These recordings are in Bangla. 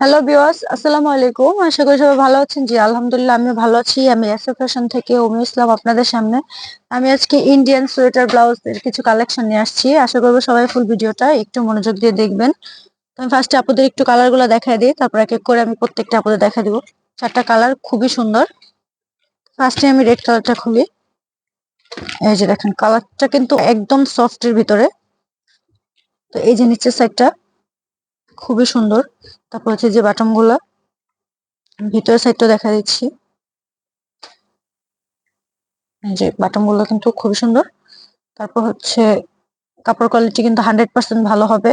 হ্যালো বিওয়াস আসসালামু আলাইকুম আশা করি সবাই ভালো আছেন। জি, আলহামদুলিল্লাহ আমি ভালো আছি। আমি ফ্যাশন থেকে উমি ইসলাম আপনাদের সামনে। আমি আজকে ইন্ডিয়ান সোয়েটার ব্লাউজ এর কিছু কালেকশন নিয়ে আসছি। আশা করব সবাই ফুল ভিডিওটা একটু মনোযোগ দিয়ে দেখবেন। আমি ফার্স্টে আপুদের একটু কালারগুলো দেখাই দিই। তারপর এক এক করে আমি প্রত্যেকটা আপুদের দেখা দিব। চারটা কালার খুবই সুন্দর। ফার্স্টে আমি রেড কালারটা খুলি। এই যে দেখেন কালারটা কিন্তু একদম সফট এর ভিতরে। তো এই যে নিচের সাইডটা খুবই সুন্দর। তারপর হচ্ছে যে বাটমগুলা, ভিতরের সাইডটা দেখা দিচ্ছি। যে বাটমগুলো কিন্তু খুবই সুন্দর। তারপর হচ্ছে কাপড় কোয়ালিটি কিন্তু হান্ড্রেড পার্সেন্ট ভালো হবে।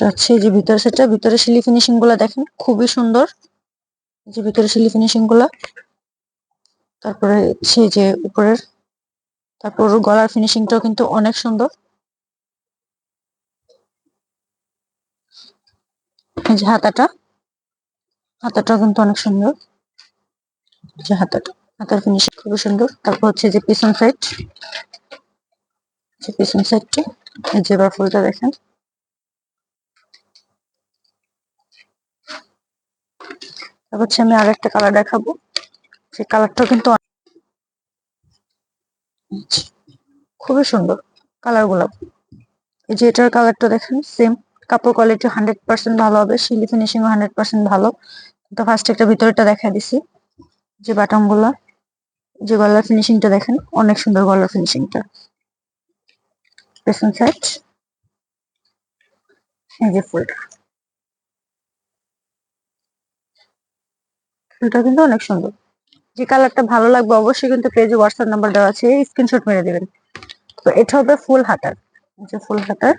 হচ্ছে যে ভিতরে সেটা ভিতরে সিলি ফিনিশিংগুলা দেখেন, খুবই সুন্দর। যে ভিতরে সিলি ফিনিশিংগুলা। তারপরে সেই যে উপরের তারপর গলার ফিনিশিংটাও কিন্তু অনেক সুন্দর। যে হাতাটা, হাতাটাও কিন্তু অনেক সুন্দর। যে হাতাটা, হাতার ফিনিশিং খুবই সুন্দর। তারপর হচ্ছে যে পিছন সাইড যে পিছন সাইডটা যে এবার ফুলটা দেখেন। তারপর হচ্ছে আমি আরেকটা কালার দেখাবো। সেই কালারটাও কিন্তু খুবই সুন্দর কালার গোলাপ। এই যে এটার কালারটা দেখেন সেম কাপড় কোয়ালিটি হান্ড্রেড পার্সেন্ট ভালো হবে শিলি ফিনিশিং হান্ড্রেড পার্সেন্ট ভালো। তো ফার্স্ট একটা ভিতরেটা দেখা দিছি, যে বাটনগুলা, যে গলার ফিনিশিংটা দেখেন, অনেক সুন্দর গলার ফিনিশিংটা পেছন সাইড এই যে ফুলটা। ফুলটা কিন্তু অনেক সুন্দর। যে কালারটা ভালো লাগবে অবশ্যই কিন্তু পেজে হোয়াটসঅ্যাপ নাম্বার দেওয়া আছে স্ক্রিনশট মেরে দেবেন। তো এটা হবে ফুল হাতার যে ফুল হাতার।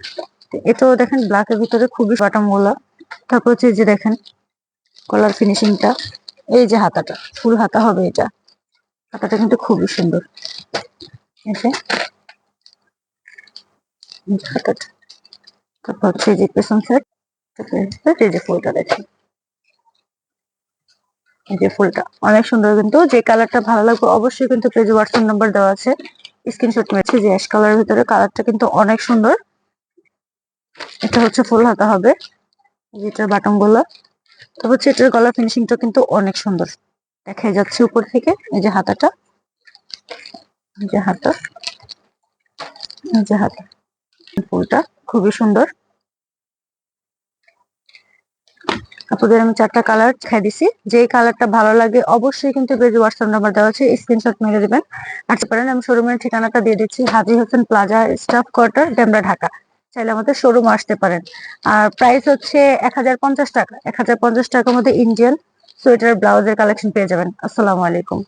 এটাও দেখেন ব্ল্যাকের ভিতরে খুবই বাটামগুলা তারপর হচ্ছে যে দেখেন কলার ফিনিশিংটা এই যে হাতাটা, ফুল হাতা হবে এটা। হাতাটা কিন্তু খুবই সুন্দর। হাতাটা। তারপর হচ্ছে যে পেছন সাইড এই যে ফুলটা দেখেন। যে ফুলটা, অনেক সুন্দর কিন্তু। যে কালারটা ভালো লাগবে অবশ্যই কিন্তু পেজে হোয়াটসঅ্যাপ নাম্বার দেওয়া আছে। স্ক্রিনশট মেরেছি যে অ্যাশ কালারের ভিতরে কালারটা কিন্তু অনেক সুন্দর। এটা হচ্ছে ফুল হাতা হবে। যেটার বাটনগুলো তো হচ্ছে এটার গলা ফিনিশিংটা কিন্তু অনেক সুন্দর। দেখা যাচ্ছে উপর থেকে, এই যে হাতাটা। যে হাতা। যে হাতা। ফুলটা খুবই সুন্দর। আপনাদের আমি চারটা কালার খাই দিছি। যে কালারটা ভালো লাগে অবশ্যই কিন্তু পেজে হোয়াটসঅ্যাপ নাম্বার দেওয়া আছে স্ক্রিনশট মেরে দিবেন। আসতে পারেন, আমি শোরুমের ঠিকানাটা দিয়ে দিচ্ছি, Haji Hossain plaza staff quarter Demra Dhaka. চাইলে আমাদের শোরুম আসতে পারেন। আর প্রাইস হচ্ছে এক হাজার পঞ্চাশ টাকা। এক হাজার পঞ্চাশ টাকার মধ্যে ইন্ডিয়ান সোয়েটার ব্লাউজের কালেকশন পেয়ে যাবেন। আসসালামু আলাইকুম।